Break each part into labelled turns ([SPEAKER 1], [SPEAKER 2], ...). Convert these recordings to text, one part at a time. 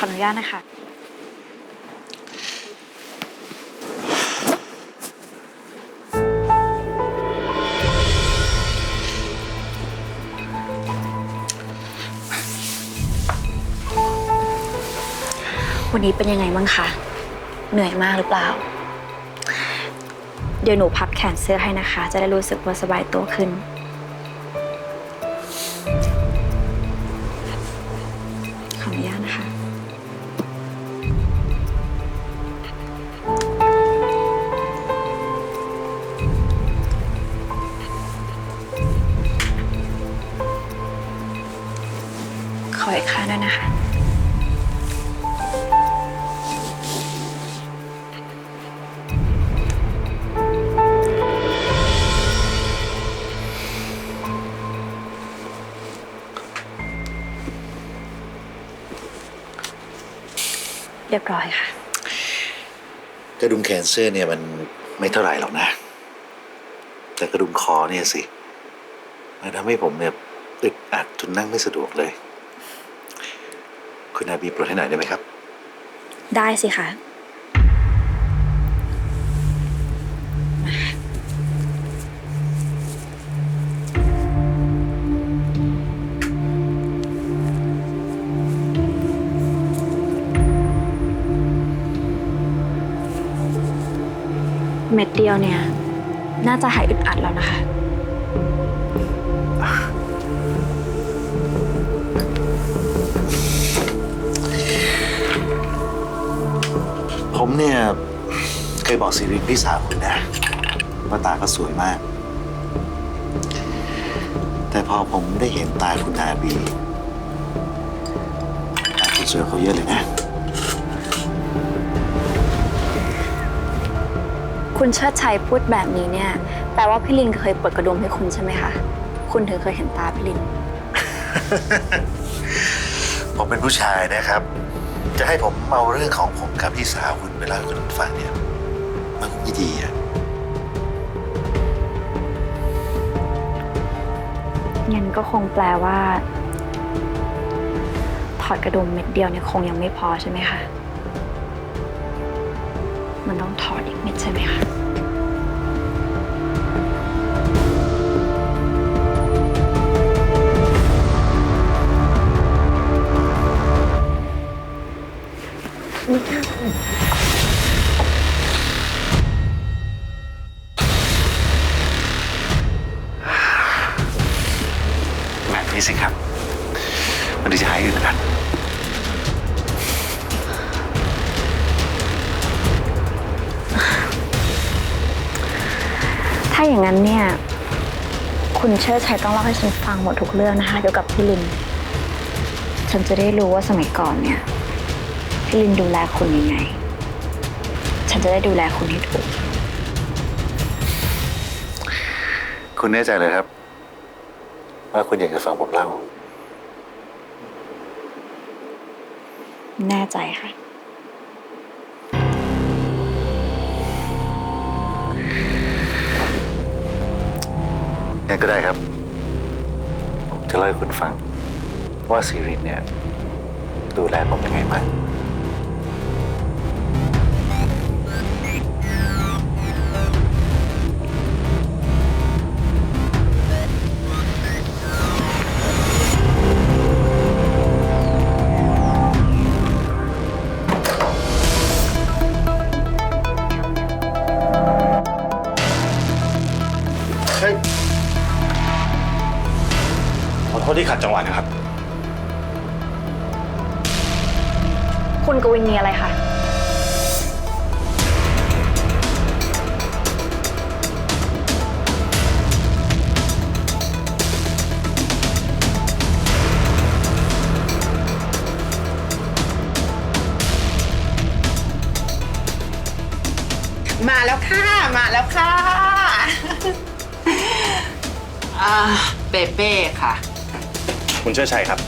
[SPEAKER 1] ขออนุญาตนะคะ วันนี้เป็นยังไงบ้างคะ เหนื่อยมากหรือเปล่า เดี๋ยวหนูพับแขนเสื้อให้นะคะ จะได้รู้สึกว่าสบายตัวขึ้น ขออีกข้างด้วยนะคะ เรียบร้อยค่ะ
[SPEAKER 2] กระดุมแขนเสื้อเนี่ยมันไม่เท่าไหร่หรอกนะ แต่กระดุมคอเนี่ยสิมันทำให้ผมเนี่ยอึดอัดจนนั่งไม่สะดวกเลย คุณนาบีปลดให้หน่อยได้ไหมครับ
[SPEAKER 1] ได้สิคะเม็ดเดียวเนี่ย น่าจะหายอึดอัดแล้วนะคะ
[SPEAKER 2] ผมเนี่ยเคยบอกสิริพี่สาวคุณนะว่าตาก็สวยมาก แต่พอผมได้เห็นตาคุณนาบีตาคุณสวยกว่าเขาเยอะเลยนะ
[SPEAKER 1] คุณเชิดชัยพูดแบบนี้เนี่ย แปลว่าพี่ลินเคยเปิดกระดุมให้คุณใช่ไหมคะ คุณถึงเคยเห็นตาพี่ลิน
[SPEAKER 2] ผมเป็นผู้ชายนะครับ จะให้ผมเอาเรื่องของผมกับพี่สาวคุณไปเล่าให้คุณฟังเนี่ยมันคงไม่ดีอะ
[SPEAKER 1] งั้นก็คงแปลว่า ถอดกระดุมเม็ดเดียวเนี่ยคงยังไม่พอใช่ไหมคะ มันต้องถอดอีกเม็ดใช่ไหมคะ
[SPEAKER 2] สิครับ มันถึงจะหายอึดอัด
[SPEAKER 1] ถ้าอย่างนั้นเนี่ย คุณเชิดชัยต้องเล่าให้ฉันฟังหมดทุกเรื่องนะคะเกี่ยวกับพี่ลิน ฉันจะได้รู้ว่าสมัยก่อนเนี่ย พี่ลินดูแลคุณยังไง ฉันจะได้ดูแลคุณให้ถูก
[SPEAKER 2] คุณแน่ใจเลยครับ ว่าคุณอยากจะฟังผมเล่า
[SPEAKER 1] แน่ใจค่ะ
[SPEAKER 2] งั้นก็ได้ครับ ผมจะเล่าให้คุณฟัง ว่าซีรินเนี่ย ดูแลผมยังไงบ้าง
[SPEAKER 3] ทษที่ขัดจังหวะนะครับ
[SPEAKER 1] คุณกวินมีอะไรคะ
[SPEAKER 4] มาแล้วค่ะ มาแล้วค่ะ อ่าเปเป้ค่ะ
[SPEAKER 3] คุณเชิดชัยครับ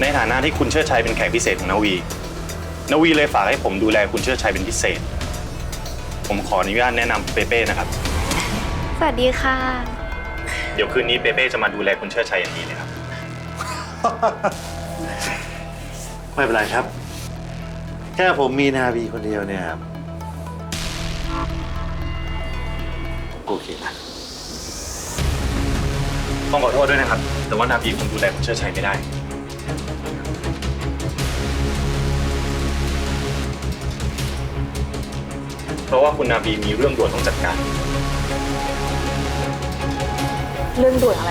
[SPEAKER 3] ในฐานะที่คุณเชิดชัยเป็นแขกพิเศษของนาวี นาวีเลยฝากให้ผมดูแลคุณเชิดชัยเป็นพิเศษ ผมขออนุญาตแนะนำเปเป้นะครับ
[SPEAKER 1] สวัสดีค่ะ
[SPEAKER 3] เดี๋ยวคืนนี้เปเป้จะมาดูแลคุณเชิดชัยอย่างดีเลยครับ
[SPEAKER 2] ไม่เป็นไรครับ แค่ผมมีนาบีคนเดียวเนี่ยโอเคนะ
[SPEAKER 3] ต้องขอโทษด้วยนะครับ แต่ว่านาบีคงดูแลคุณเชิดชัยไม่ได้ เพราะว่าคุณนาบีมีเรื่องด่วนต้องจัดการ
[SPEAKER 1] เรื่องด่วนอะไร